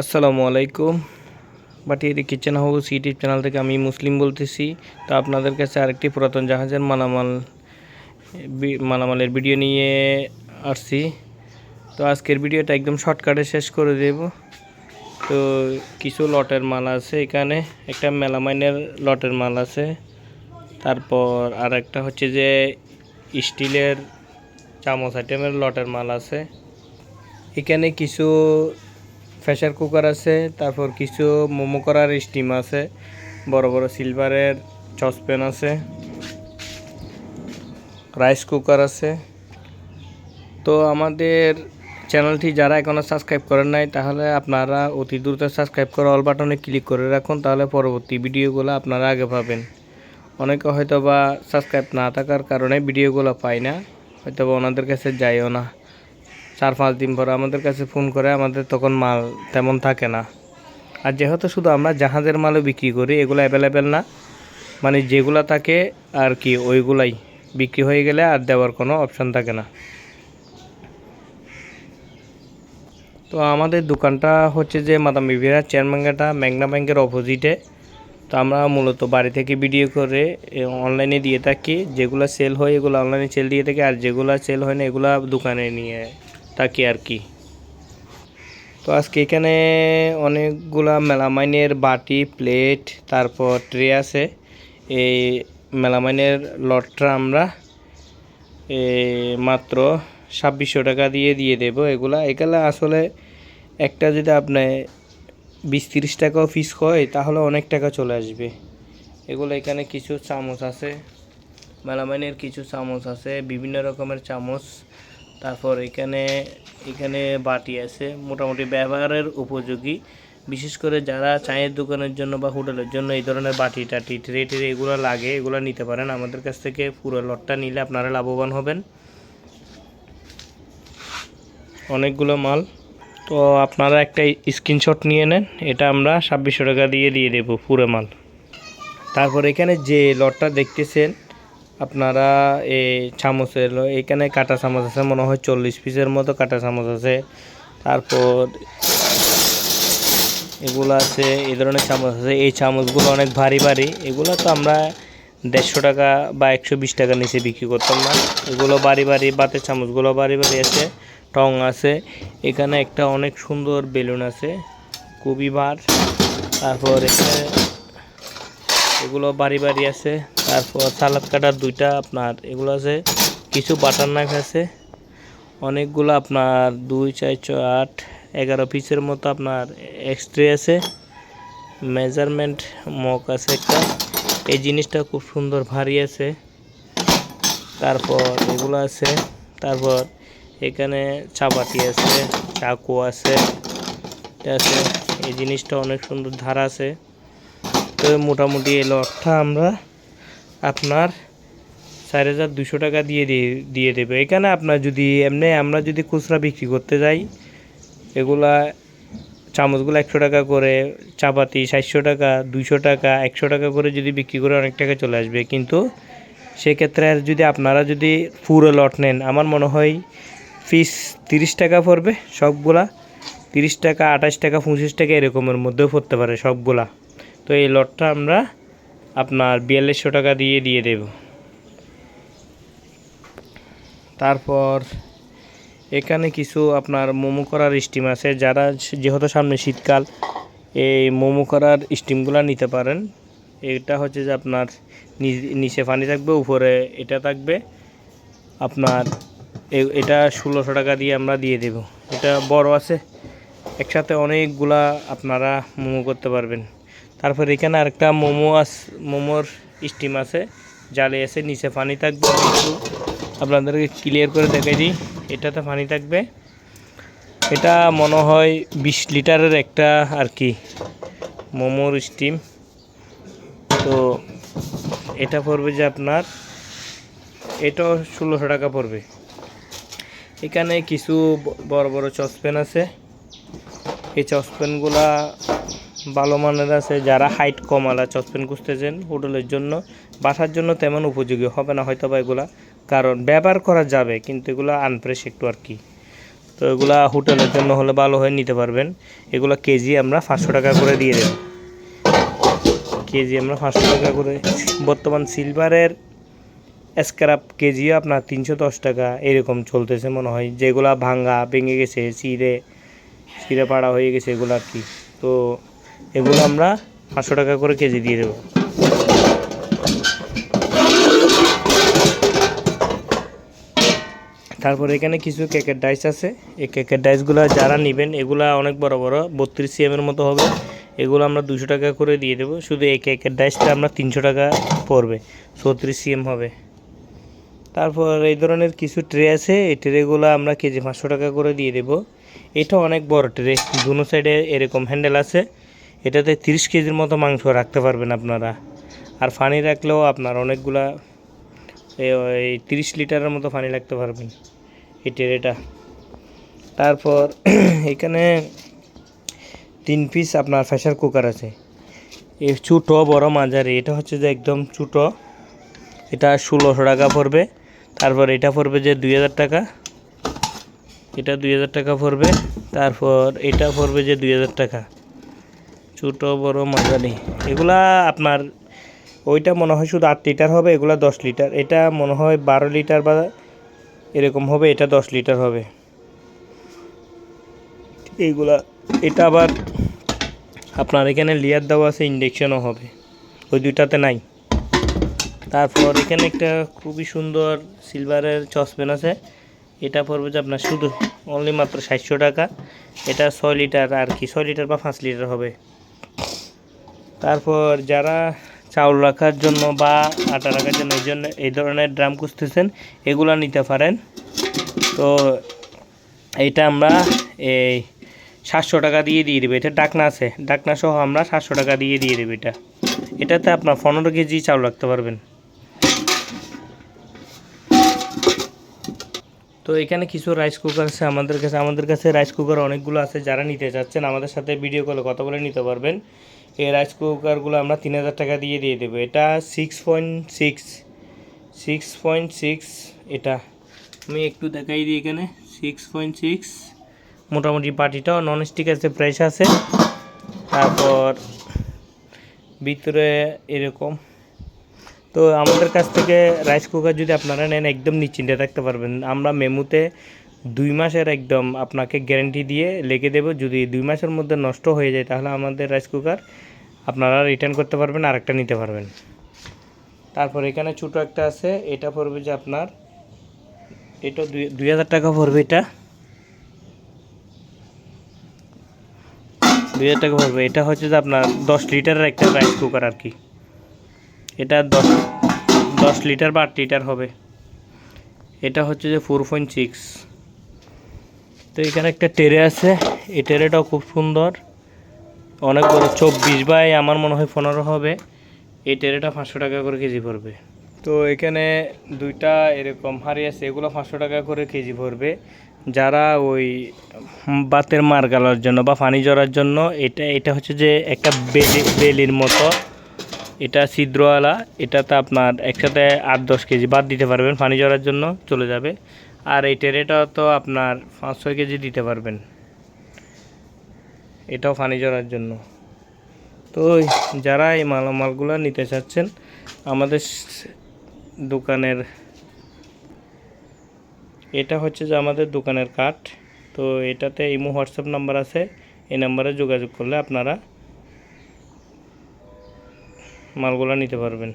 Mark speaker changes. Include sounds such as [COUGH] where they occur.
Speaker 1: আসসালামু আলাইকুম। Batiyari kitchen house YouTube channel থেকে আমি মুসলিম বলতেছি। তো আপনাদের কাছে আরেকটি পুরাতন জাহাজের মালামাল মালামালের ভিডিও নিয়ে আসছি। তো আজকের ভিডিওটা একদম শর্টকাটে শেষ করে দেব। তো কিছু লটের মাল আছে এখানে। একটা মেলামাইনের লটের মাল আছে। তারপর আর একটা হচ্ছে যে স্টিলের চামচ আইটেমের লটের মাল আছে। এখানে কিছু প্রেসার কুকার আছে, তারপর কিছু মোমো করার স্টিম আছে, বড় বড় সিলভারের সসপ্যান আছে রাইস কুকার আছে। তো আমাদের চ্যানেলটি যারা এখনও সাবস্ক্রাইব করেন নাই, তাহলে আপনারা অতি দ্রুত সাবস্ক্রাইব করে অল বাটনে ক্লিক করে রাখুন, তাহলে পরবর্তী ভিডিওগুলো আপনারা আগে পাবেন। অনেকে হয়তো বা সাবস্ক্রাইব না থাকার কারণে ভিডিওগুলো পায় না হয়তো বা ওনাদের কাছে যাইও না। চার পাঁচ দিন পর আমাদের কাছে ফোন করে, আমাদের তখন মাল তেমন থাকে না। আর যেহেতু শুধু আমরা জাহাজের মালও বিক্রি করি, এগুলো অ্যাভেলেবেল না। মানে যেগুলো থাকে আর কি, ওইগুলাই বিক্রি হয়ে গেলে আর দেওয়ার কোনো অপশন থাকে না। তো আমাদের দোকানটা হচ্ছে যে মাদাম বিবিরা চেয়ারম্যাঙ্গাটা মেঘনা ব্যাংকের অপোজিটে তো আমরা মূলত বাড়ি থেকে ভিডিও করে অনলাইনে দিয়ে থাকি। যেগুলো সেল হয়, এগুলো অনলাইনে সেল দিয়ে থাকি। আর যেগুলো সেল হয় না, এগুলো দোকানে নিয়ে থাকি আর কি। তো আজকে এখানে অনেকগুলা মেলামাইনের বাটি, প্লেট, তারপর ট্রে আছে। এই মেলামাইনের লটটা আমরা মাত্র ছাব্বিশশো টাকা দিয়ে দিয়ে দেবো এগুলা। এগুলা আসলে একটা যদি আপনি বিশ তিরিশ টাকাও ফিস হয়, তাহলে অনেক টাকা চলে আসবে। এগুলো এখানে কিছু চামচ আছে, মেলামাইনের কিছু চামচ আছে, বিভিন্ন রকমের চামচ। তারপর এখানে এখানে বাটি আছে, মোটামুটি ব্যবহারের উপযোগী। বিশেষ করে যারা চায়ের দোকানের জন্য বা হোটেলের জন্য এই ধরনের বাটি টাটি, ট্রে ট্রে এগুলো লাগে, এগুলো নিতে পারেন। আমাদের কাছ থেকে পুরো লটটা নিলে আপনারা লাভবান হবেন। অনেকগুলো মাল। তো আপনারা একটা স্ক্রিনশট নিয়ে নেন, এটা আমরা ছাব্বিশশো টাকা দিয়ে দিয়ে দেবো পুরো মাল। তারপর এখানে যে লটটা দেখতেছেন আপনারা এই চামচের এখানে কাটা চামচ আছে, মনে হয় চল্লিশ পিসের মতো কাটা চামচ আছে। তারপর এগুলো আছে, এই ধরনের চামচ আছে। এই চামচগুলো অনেক ভারী ভারী। এগুলো তো আমরা দেড়শো টাকা বা একশো বিশ টাকা নিচে বিক্রি করতাম না। এগুলো বাড়ি বাড়ি বাতের চামচগুলো বাড়ি বাড়ি আছে, টং আছে। এখানে একটা অনেক সুন্দর বেলুন আছে, খুবই বার তারপর এখানে এগুলো বাড়ি বাড়ি আছে। তারপর সালাদ কাটার দুইটা আপনার এগুলো আছে। কিছু বাটার নাইফ আছে। অনেকগুলো আপনার দুই, চার ছয় আট, এগারো পিসের মতো আপনার এক্সট্রে আছে। মেজারমেন্ট মক আছে একটা। এই জিনিসটা খুব সুন্দর ভারী আছে। তারপর এগুলো আছে। তারপর এখানে চাপাতি আছে, চাকু আছে আছে। এই জিনিসটা অনেক সুন্দর ধার আছে। তো মোটামুটি এই লটটা আমরা আপনার চার হাজার দুশো টাকা দিয়ে দিয়ে দেবে। এখানে আপনার যদি এমনি আমরা যদি খুচরা বিক্রি করতে যাই, এগুলা চামচগুলো একশো টাকা করে, চাপাতি সাতশো টাকা দুশো টাকা, একশো টাকা করে যদি বিক্রি করে অনেক টাকা চলে আসবে। কিন্তু সেক্ষেত্রে যদি আপনারা যদি পুরো লট নেন, আমার মনে হয় ফিস তিরিশ টাকা পড়বে সবগুলা। তিরিশ টাকা, আঠাশ টাকা, পঁচিশ টাকা এরকমের মধ্যেও পড়তে পারে সবগুলা। তো এই লটটা আমরা আপনার বিয়াল্লিশশো টাকা দিয়ে দিয়ে দেব। তারপর এখানে কিছু আপনার মোমো করার স্টিম আছে। যারা যেহেতু সামনে শীতকাল, এই মোমো করার স্টিমগুলো নিতে পারেন। এটা হচ্ছে যে আপনার নিচে পানি থাকবে, উপরে এটা থাকবে। আপনার এটা ষোলোশো টাকা দিয়ে আমরা দিয়ে দেব। এটা বড় আছে। একসাথে অনেকগুলা আপনারা মোমো করতে পারবেন। তারপর এখানে আরেকটা মোমো আস, মোমোর স্টিম আছে। জালে আছে নিচে পানি থাকবে। একটু আপনাদেরকে ক্লিয়ার করে দেখাই দিই। এটাতে পানি থাকবে। এটা মনে হয় বিশ লিটারের একটা আর কি মোমোর স্টিম তো এটা পড়বে যে আপনার এটাও ষোলোশো টাকা পড়বে। এখানে কিছু বড় বড় সসপ্যান আছে। এই সসপ্যানগুলা ভালো মানের আছে, যারা হাইট কমালা সসপ্যান খুঁজতেছেন হোটেলের জন্য, বাসার জন্য তেমন উপযোগী হবে না হয়তো বা এগুলা। কারণ ব্যবহার করা যাবে, কিন্তু এগুলো আনফ্রেশ একটু আর কি। তো এগুলা হোটেলের জন্য হলে ভালো হয়ে নিতে পারবেন। এগুলা কেজি আমরা পাঁচশো টাকা করে দিয়ে দেব। কেজি আমরা পাঁচশো টাকা করে। বর্তমান সিলভারের স্ক্র্যাপ কেজিও আপনার তিনশো দশ টাকা, এরকম চলতেছে মনে হয়। যেগুলা ভাঙ্গা ভেঙে গেছে চিড়ে চিড়ে পাড়া হয়ে গেছে এগুলো আর কি। তো এগুলো আমরা পাঁচশো টাকা করে কেজি দিয়ে দেবো। তারপর এখানে কিছু কেকের ডাইস আছে। এই কেকের ডাইসগুলো যারা নেবেন, এগুলা অনেক বড় বড়, বত্রিশ সিএমের মতো হবে। এগুলো আমরা দুশো টাকা করে দিয়ে দেবো। শুধু এই কেকের ডাইসটা আমরা তিনশো টাকা পড়বে। চৌত্রিশ সিএম হবে। তারপর এই ধরনের কিছু ট্রে আছে। এই ট্রেগুলো আমরা কেজি পাঁচশো টাকা করে দিয়ে দেবো। এটা অনেক বড় ট্রে। দুনো সাইডে এরকম হ্যান্ডেল আছে। এটাতে তিরিশ কেজির মতো মাংস রাখতে পারবেন আপনারা। আর পানি রাখলেও আপনার অনেকগুলা এই- তিরিশ লিটারের মতো পানি রাখতে পারবেন এই ট্রেটা। তারপর [CLEARS THROAT] এখানে তিন পিস আপনার প্রেশার কুকার আছে। এই ছোটো, বড় মাঝারি, এটা হচ্ছে যে একদম ছোটো। এটা ষোলোশো টাকা পড়বে। তারপর এটা পড়বে যে দুই হাজার টাকা। এটা দুই হাজার টাকা পড়বে। তারপর এটা পড়বে যে দুই হাজার টাকা। ছোটো, বড়, মাঝারি। এগুলা আপনার, ওইটা মনে হয় শুধু আট লিটার হবে, এগুলা দশ লিটার। এটা মনে হয় বারো লিটার বা এরকম হবে, এটা দশ লিটার হবে। এইগুলা, এটা আবার আপনার এখানে লেয়ার দেওয়া আছে, ইন্ডেকশনও হবে। ওই দুইটাতে নাই। তারপর এখানে একটা খুবই সুন্দর সিলভারের চসপেন আছে। এটা পড়বে যে আপনার শুধু অনলি মাত্র সাতশো টাকা। এটা ছয় লিটার আর কি, ছয় লিটার বা পাঁচ লিটার হবে। তারপর যারা চাউল রাখার জন্য বা আটা রাখার জন্য এই জন্য এই ধরনের ড্রাম খুঁজতেছেন, এগুলো নিতে পারেন। তো এটা আমরা এই সাতশো টাকা দিয়ে দিয়ে দেবে। এটা ডাকনা আছে। ডাকনা সহ আমরা সাতশো টাকা দিয়ে দিয়ে দেবে এটা। এটাতে আপনার পনেরো কেজি চাউল রাখতে পারবেন। তো এখানে কিছু রাইস কুকার আছে আমাদের কাছে। আমাদের কাছে রাইস কুকার অনেকগুলো আছে। যারা নিতে চাচ্ছেন আমাদের সাথে ভিডিও কলে কথা বলে নিতে পারবেন। এই রাইস কুকারগুলো আমরা তিন হাজার টাকা দিয়ে দিয়ে দেবো। এটা six point six six point six এটা। আমি একটু দেখাই দিই এখানে। সিক্স পয়েন্ট সিক্স মোটামুটি পাটিটাও নন স্টিক আছে প্রাইস আছে। তারপর ভিতরে এরকম। তো আমাদের কাছ থেকে রাইস কুকার যদি আপনারা নেন, একদম নিশ্চিন্তে থাকতে পারবেন। আমরা মেমুতে দুই মাসের একদম আপনাকে গ্যারেন্টি দিয়ে লেগে দেবো। যদি দুই মাসের মধ্যে নষ্ট হয়ে যায়, তাহলে আমাদের রাইস কুকার আপনারা রিটার্ন করতে পারবেন আর একটা নিতে পারবেন। তারপর এখানে ছোটো একটা আছে, এটা পড়বে যে আপনার, এটা দুই হাজার টাকা পড়বে এটা। দুই হাজার টাকা পড়বে, এটা হচ্ছে যে আপনার দশ লিটারের একটা রাইস কুকার আর কি। এটা দশ দশ লিটার বা আট লিটার হবে। এটা হচ্ছে যে ফোর পয়েন্ট সিক্স তো এখানে একটা টেরে আছে। এই টেরেটাও খুব সুন্দর। অনেক বড়, চব্বিশ বাই আমার মনে হয় পনেরো হবে। এই টেরেটা পাঁচশো টাকা করে কেজি পড়বে। তো এখানে দুইটা এরকম হাড়ি আছে, এগুলো পাঁচশো টাকা করে কেজি পড়বে। যারা ওই বাতের মার গালার জন্য বা পানি জড়ার জন্য, এটা এটা হচ্ছে যে একটা বেলি, বেলির মতো। এটা ছিদ্রওয়ালা, এটাতে আপনার একসাথে আট দশ কেজি বাদ দিতে পারবেন পানি জড়ার জন্য, চলে যাবে। আর এই টেরেটা তো আপনার পাঁচ ছয় কেজি দিতে পারবেন। এটাও পানি জড়ার জন্য। তো যারা এই মালামালগুলো নিতে চাচ্ছেন, আমাদের দোকানের এটা হচ্ছে যে আমাদের দোকানের কার্ড। তো এটাতে ইমো, হোয়াটসঅ্যাপ নাম্বার আছে, এই নাম্বারে যোগাযোগ করলে আপনারা মালগুলো নিতে পারবেন।